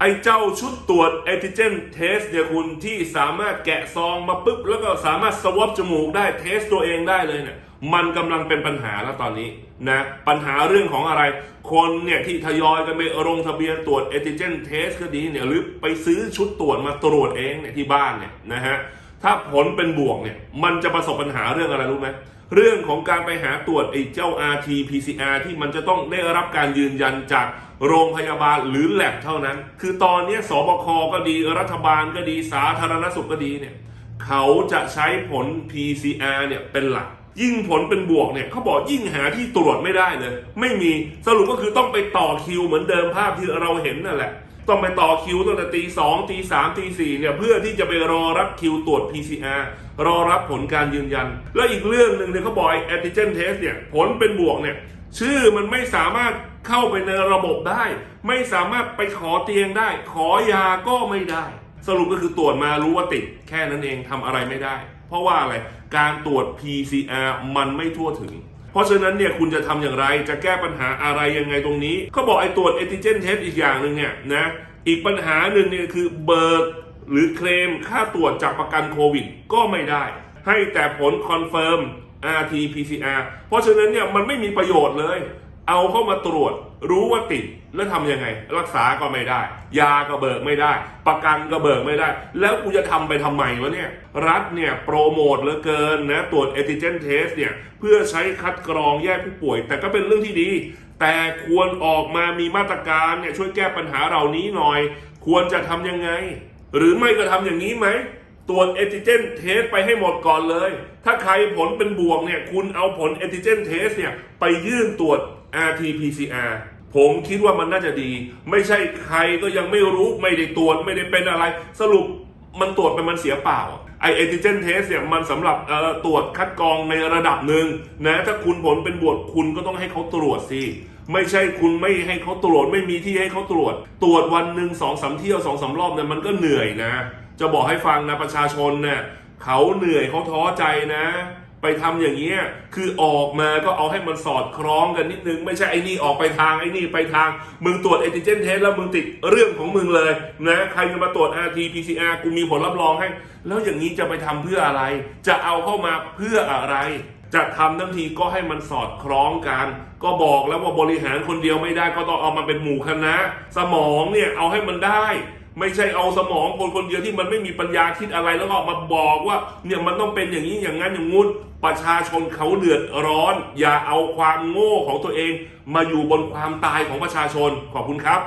ไอ้เจ้าชุดตรวจแอนติเจนเทสเนี่ยคุณที่สามารถแกะซองมาปุ๊บ แล้วก็สามารถสวอปจมูกได้เทสตัวเองได้เลยเนี่ยมันกำลังเป็นปัญหาแล้วตอนนี้นะปัญหาเรื่องของอะไร คนเนี่ยที่ทยอยกันไปลงทะเบียนตรวจแอนติเจนเทสก็ดีเนี่ยหรือไปซื้อชุดตรวจมาตรวจเองเนี่ยที่บ้านเนี่ยนะฮะ ถ้าผลเป็นบวกเนี่ย มันจะประสบปัญหาเรื่องอะไรรู้ไหมเรื่องของการไปหาตรวจไอ้เจ้า RT PCR ที่มันจะต้องได้รับการยืนยันจากโรงพยาบาลหรือแลบเท่านั้น คือตอนนี้สบคก็ดีรัฐบาลก็ดีสาธารณสุขก็ดีเนี่ยเขาจะใช้ผล PCR เนี่ยเป็นหลัก ยิ่งผลเป็นบวกเนี่ยเขาบอกยิ่งหาที่ตรวจไม่ได้เลย ไม่มีสรุปก็คือต้องไปต่อคิวเหมือนเดิมภาพที่เราเห็นนั่นแหละ ต้องไปต่อคิวตั้งแต่ตีสองตีสามตีสี่เนี่ยเพื่อที่จะไปรอรับคิวตรวจ PCR รอรับผลการยืนยัน แล้วอีกเรื่องหนึ่งเนี่ยเขาบอกแอนติเจนเทสเนี่ยผลเป็นบวกเนี่ยชื่อมันไม่สามารถเข้าไปในระบบได้ ไม่สามารถไปขอเตียงได้ ขอยาก็ไม่ได้ สรุปก็คือตรวจมารู้ว่าติด แค่นั้นเองทำอะไรไม่ได้ เพราะว่าอะไรการตรวจ PCR มันไม่ทั่วถึง เพราะฉะนั้นเนี่ยคุณจะทำอย่างไรจะแก้ปัญหาอะไรยังไงตรงนี้เขาบอกไอ้ตรวจเอติเจนเทสอีกอย่างหนึ่งเนี่ยนะอีกปัญหาหนึ่งเนี่ยคือเบิกหรือเคลมค่าตรวจจากประกันโควิดก็ไม่ได้ ให้แต่ผลคอนเฟิร์ม RT PCR เพราะฉะนั้นเนี่ยมันไม่มีประโยชน์เลย เอาเข้ามาตรวจ รู้ว่าติดแล้วทำยังไง รักษาก็ไม่ได้ ยาก็เบิกไม่ได้ ประกันก็เบิกไม่ได้ แล้วกูจะทำไปทำไมวะเนี่ย รัฐเนี่ยโปรโมทเหลือเกินนะตรวจ antigen test เนี่ยเพื่อใช้คัดกรองแยกผู้ป่วย แต่ก็เป็นเรื่องที่ดี แต่ควรออกมามีมาตรการเนี่ยช่วยแก้ปัญหาเหล่านี้หน่อย ควรจะทำยังไง หรือไม่ก็ทำอย่างนี้ไหมตรวจเอติเจนเทสไปให้หมดก่อนเลย ถ้าใครผลเป็นบวกเนี่ย คุณเอาผลเอติเจนเทสเนี่ย ไปยื่นตรวจ RT-PCR ผมคิดว่ามันน่าจะดี ไม่ใช่ใครก็ยังไม่รู้ไม่ได้ตรวจไม่ได้เป็นอะไร สรุปมันตรวจไปมันเสียเปล่าไอเอติเจนเทสเนี่ยมันสำหรับเอ่อตรวจคัดกรองในระดับหนึ่งนะถ้าคุณผลเป็นบวกคุณก็ต้องให้เขาตรวจสิไม่ใช่คุณไม่ให้เขาตรวจไม่มีที่ให้เขาตรวจ ตรวจวันหนึ่งสองสามเที่ยวสองสามรอบเนี่ยมันก็เหนื่อยนะ จะบอกให้ฟังนะประชาชนเนี่ยเขาเหนื่อยเขาท้อใจนะ ไปทำอย่างเงี้ยคือออกมาก็เอาให้มันสอดคล้องกันนิดนึง ไม่ใช่ไอ้นี่ออกไปทางไอ้นี่ไปทาง มึงตรวจเอติเจนเทสแล้วมึงติดเรื่องของมึงเลยนะใครจะมาตรวจ RT PCR กูมีผลรับรองให้ แล้วอย่างนี้จะไปทำเพื่ออะไร จะเอาเข้ามาเพื่ออะไร จะทำทั้งทีก็ให้มันสอดคล้องกัน ก็บอกแล้วว่าบริหารคนเดียวไม่ได้ก็ต้องเอามาเป็นหมู่คณะ สมองเนี่ยเอาให้มันได้ ไม่ใช่เอาสมองคนคนเดียวที่มันไม่มีปัญญาคิดอะไรแล้วก็มาบอกว่าเนี่ยมันต้องเป็นอย่างนี้อย่างนั้นอย่างงู้นประชาชนเขาเดือดร้อน อย่าเอาความโง่ของตัวเอง มาอยู่บนความตายของประชาชนขอบคุณครับ